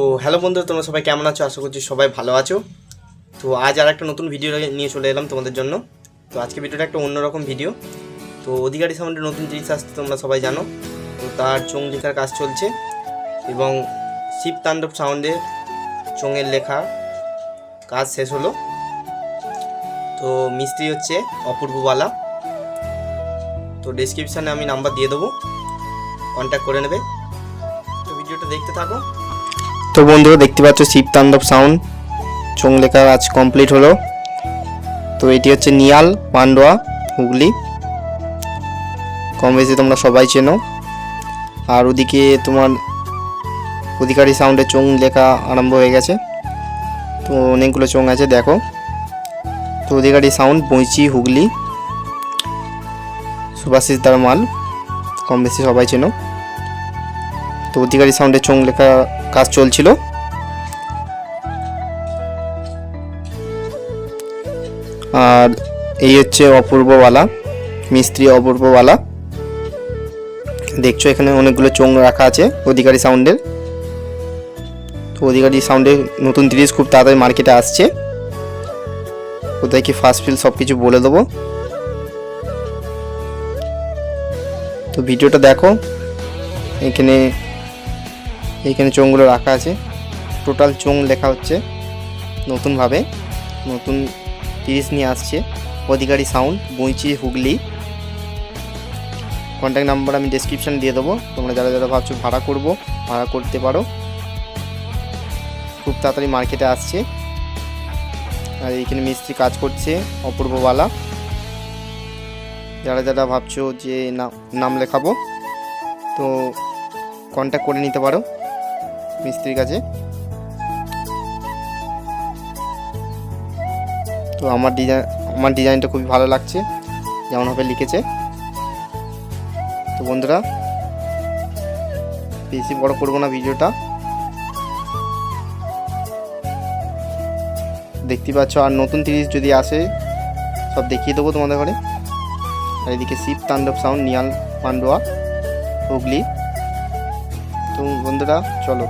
তো হ্যালো বন্ধু তোমরা সবাই কেমন আছো? আশা করছি সবাই ভালো আছো। তো আজ আর একটা নতুন ভিডিও নিয়ে চলে এলাম তোমাদের জন্য। তো আজকে ভিডিওটা একটা অন্যরকম ভিডিও তো অধিকারী সাউন্ডের নতুন জিনিস আসছে, তোমরা সবাই জানো। তো তার চোং লেখার কাজ চলছে এবং শিব তাণ্ডব সাউন্ডের চোঙের লেখা কাজ শেষ হলো। তো মিস্ত্রি হচ্ছে অপূর্ববালা। তো ডিসক্রিপশানে আমি নাম্বার দিয়ে দেবো। কন্ট্যাক্ট করে নেবে। তো ভিডিওটা দেখতে থাকো। তো বন্ধুরা, দেখতে পাচ্ছ শিব তাণ্ডব সাউন্ড চোং লেখা আজ কমপ্লিট হলো। তো এটি হচ্ছে নিয়াল, পান্ডোয়া, হুগলি। কম বেশি তোমরা সবাই চেনো। আর ওদিকে তোমার অধিকারী সাউন্ডের চোং লেখা আরম্ভ হয়ে গেছে। তো অনেকগুলো চোং আছে, দেখো। তো অধিকারী সাউন্ড বইচি হুগলি। সুভাষিস তার মাল কম বেশি সবাই চেনো। তো অধিকারী সাউন্ডে চোং লেখা কাজ চলছিল। আর এই হচ্ছে অপূর্ববালা মিস্ত্রি অপূর্ববালা দেখছ এখানে অনেকগুলো চোং রাখা আছে অধিকারী সাউন্ডের। তো অধিকারী সাউন্ডের নতুন জিনিস খুব তাড়াতাড়ি মার্কেটে আসছে। কোথায় কি ফার্স্ট ফিল সব কিছু বলে দেবো। তো ভিডিওটা দেখো, এখানে এইখানে চোঙগুলো রাখা আছে। টোটাল চোং লেখা হচ্ছে নতুনভাবে। নতুন তিরিশ নিয়ে আসছে। Adhikari sound Boinchi Hooghly. Contact number আমি ডেসক্রিপশান দিয়ে দেবো। তোমরা যারা যারা ভাবছ ভাড়া করব, ভাড়া করতে পারো। খুব তাড়াতাড়ি মার্কেটে আসছে। আর এইখানে মিস্ত্রি কাজ করছে অপূর্ববালা যারা যারা ভাবছ যে নাম লেখাবো, তো কন্ট্যাক্ট করে নিতে পারো। মিস্ত্রির কাছে। তো আমার ডিজাইন আমার ডিজাইনটা খুবই ভালো লাগছে, যেমনভাবে লিখেছে। তো বন্ধুরা, বেশি বড় করব না ভিডিওটা। দেখতে পাচ্ছ, আর নতুন তিরিশ যদি আসে, সব দেখিয়ে দেবো তোমাদের ঘরে। আর এদিকে শিব তাণ্ডব সাউন্ড নিয়াল পান্ডোয়া, হুগলি। তো বন্ধুরা, চলো।